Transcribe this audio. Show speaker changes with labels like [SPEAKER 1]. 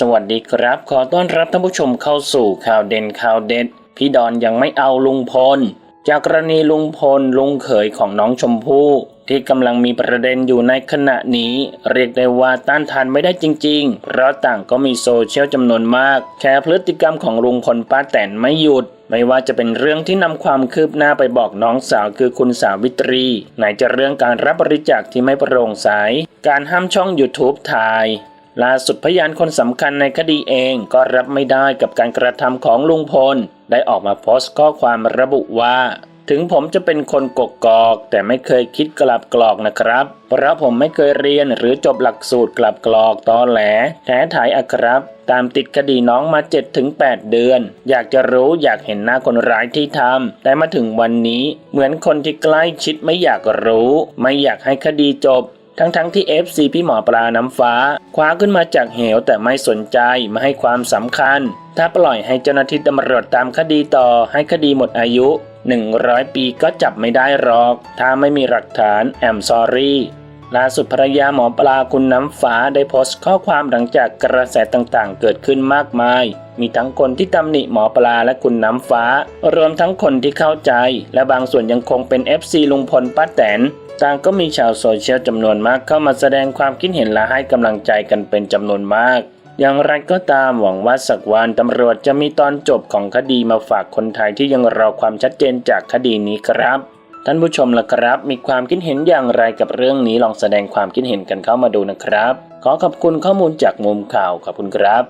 [SPEAKER 1] สวัสดีครับ ขอต้อนรับท่านผู้ชมเข้าสู่ข่าวเด่นข่าวเด็ด พี่ดอนยังไม่เอาลุงพล จากกรณีลุงพลลุงเขยของน้องชมพู่ที่กำลังมีประเด็นอยู่ในขณะนี้ เรียกได้ว่าต้านทานไม่ได้จริงๆ เพราะต่างก็มีโซเชียลจำนวนมาก แชร์พฤติกรรมของลุงพลป้าแตนไม่หยุด ไม่ว่าจะเป็นเรื่องที่นำความคืบหน้าไปบอกน้องสาวคือคุณสาวิตรี ไหนจะเรื่องการรับบริจาคที่ไม่โปร่งใสการห้ามช่อง YouTube ถ่าย ล่าสุดพยานคนสำคัญในคดีเองก็รับไม่ได้กับการกระทำของลุงพล ได้ออกมาโพสต์ข้อความระบุว่า ถึงผมจะเป็นคนกกกอก แต่ไม่เคยคิดกลับกรอกนะครับ เพราะผมไม่เคยเรียนหรือจบหลักสูตรกลับกรอกตอแหลแท้ถ่ายอะครับ ตามติดคดีน้องมา 7-8 เดือน อยากจะรู้อยากเห็นหน้าคนร้ายที่ทำแต่มาถึงวันนี้เหมือนคนที่ใกล้ชิดไม่อยากรู้ ไม่อยากให้คดีจบ ทั้งๆทที่ FC พี่หมอปลาน้ำฟ้า คว้าขึ้นมาจากเหวแต่ไม่สนใจไม่ให้ความสำคัญ ถ้าปล่อยให้เจ้าหน้าที่ตำรวจตามคดีต่อให้คดีหมดอายุ 100 ปีก็จับไม่ได้หรอก ถ้าไม่มีหลักฐานแอมซอรี่ ล่าสุดภรรยาหมอปลาคุณน้ำฟ้าได้โพสต์ข้อความหลังจากกระแสต่างๆ เกิดขึ้นมากมาย มีทั้งคนที่ตำหนิหมอปลาและคุณน้ำฟ้า รวมทั้งคนที่เข้าใจ และบางส่วนยังคงเป็น FC ลุงพลป้าแตนต่างก็มีชาวโซเชียลจำนวนมากเข้ามาแสดงความคิดเห็นและให้กำลังใจกันเป็นจำนวนมาก อย่างไรก็ตามหวังว่าสักวันตำรวจจะมีตอนจบของคดีมาฝากคนไทยที่ยังรอความชัดเจนจากคดีนี้ครับ ท่านผู้ชมล่ะครับ มีความคิดเห็นอย่างไรกับเรื่องนี้ลองแสดงความคิดเห็นกันเข้ามาดูนะครับ ขอขอบคุณข้อมูลจากมุมข่าวขอบคุณครับ